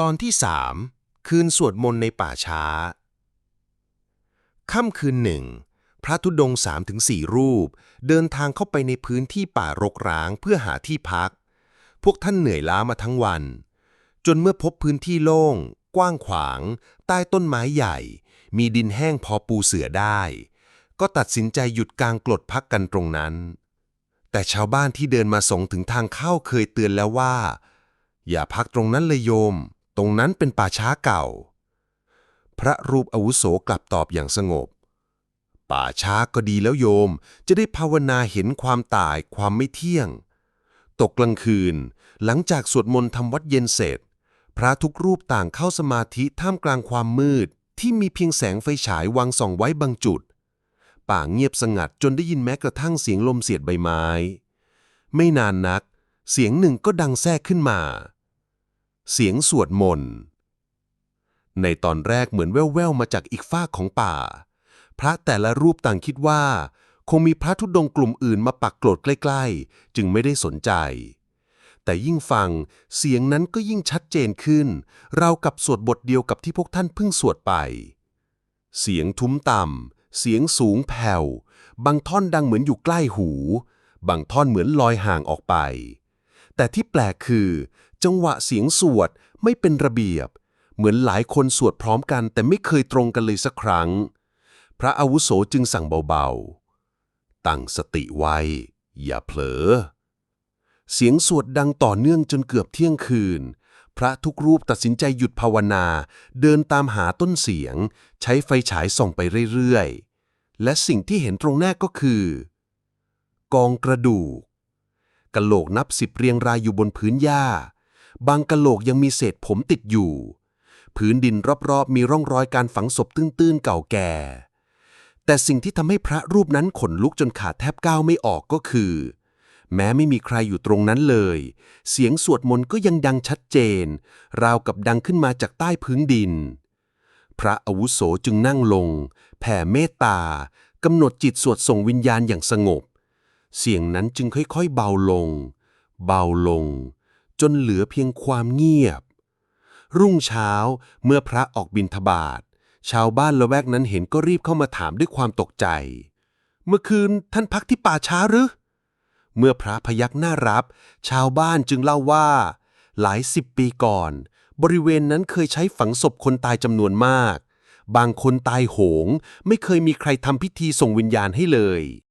ตอนที่สามคืนสวดมนต์ในป่าช้า ค่ำคืนหนึ่ง พระธุดงสามถึงสี่รูป เดินทางเข้าไปในพื้นที่ป่ารกร้างเพื่อหาที่พัก พวกท่านเหนื่อยล้ามาทั้งวัน จนเมื่อพบพื้นที่โล่ง กว้างขวาง ใต้ต้นไม้ใหญ่ มีดินแห้งพอปูเสือได้ ก็ตัดสินใจหยุดกลางกลดพักกันตรงนั้น แต่ชาวบ้านที่เดินมาส่งถึงทางเข้าเคยเตือนแล้วว่า อย่าพักตรงนั้นเลยโยม ตรงนั้นเป็นป่าช้าเก่า พระรูปอาวุโสกลับตอบอย่างสงบ ป่าช้าก็ดีแล้วโยม จะได้ภาวนาเห็นความตายความไม่เที่ยง ตกกลางคืน หลังจากสวดมนต์ทำวัดเย็นเสร็จ พระทุกรูปต่างเข้าสมาธิท่ามกลางความมืด ที่มีเพียงแสงไฟฉายวางส่องไว้บางจุด ป่าเงียบสงัดจนได้ยินแม้กระทั่งเสียงลมเสียดใบไม้ ไม่นานนัก เสียงหนึ่งก็ดังแทรกขึ้นมา เสียงสวดมนต์ ในตอนแรกเหมือนแว่วๆมาจากอีกฝากของป่า พระแต่ละรูปต่างคิดว่า คงมีพระธุดงกลุ่มอื่นมาปักกลดใกล้ๆ จึงไม่ได้สนใจ แต่ยิ่งฟังเสียงนั้นก็ยิ่งชัดเจนขึ้น เรากับสวดบทเดียวกับที่พวกท่านเพิ่งสวดไป เสียงทุ้มต่ำเสียงสูงแผ่ว บางท่อนดังเหมือนอยู่ใกล้หู บางท่อนเหมือนลอยห่างออกไปแต่ที่แปลกคือ จังหวะเสียงสวดไม่เป็นระเบียบ เหมือนหลายคนสวดพร้อมกันแต่ไม่เคยตรงกันเลยสักครั้ง พระอาวุโสจึงสั่งเบาๆ ตั้งสติไว้ อย่าเผลอ เสียงสวดดังต่อเนื่องจนเกือบเที่ยงคืน พระทุกรูปตัดสินใจหยุดภาวนา เดินตามหาต้นเสียง ใช้ไฟฉายส่องไปเรื่อยๆ และสิ่งที่เห็นตรงหน้าก็คือ กองกระดูกกะโหลกนับสิบเรียงรายอยู่บนพื้นหญ้า บางกะโหลกยังมีเศษผมติดอยู่ พื้นดินรอบๆ มีร่องรอยการฝังศพตื้นๆเก่าแก่ แต่สิ่งที่ทำให้พระรูปนั้นขนลุกจนขาดแทบก้าวไม่ออกก็คือ แม้ไม่มีใครอยู่ตรงนั้นเลย เสียงสวดมนต์ก็ยังดังชัดเจน ราวกับดังขึ้นมาจากใต้พื้นดิน พระอาวุโสจึงนั่งลง แผ่เมตตากำหนดจิตสวดส่งวิญญาณอย่างสงบ เสียงนั้นจึงค่อยๆเบาลง เบาลง จนเหลือเพียงความเงียบ รุ่งเช้าเมื่อพระออกบิณฑบาตชาวบ้านละแวกนั้นเห็นก็รีบเข้ามาถามด้วยความตกใจ เมื่อคืนท่านพักที่ป่าช้าหรือ เมื่อพระพยักหน้ารับ ชาวบ้านจึงเล่าว่า หลายสิบปีก่อน บริเวณนั้นเคยใช้ฝังศพคนตายจำนวนมาก บางคนตายโหง ไม่เคยมีใครทำพิธีส่งวิญญาณให้เลย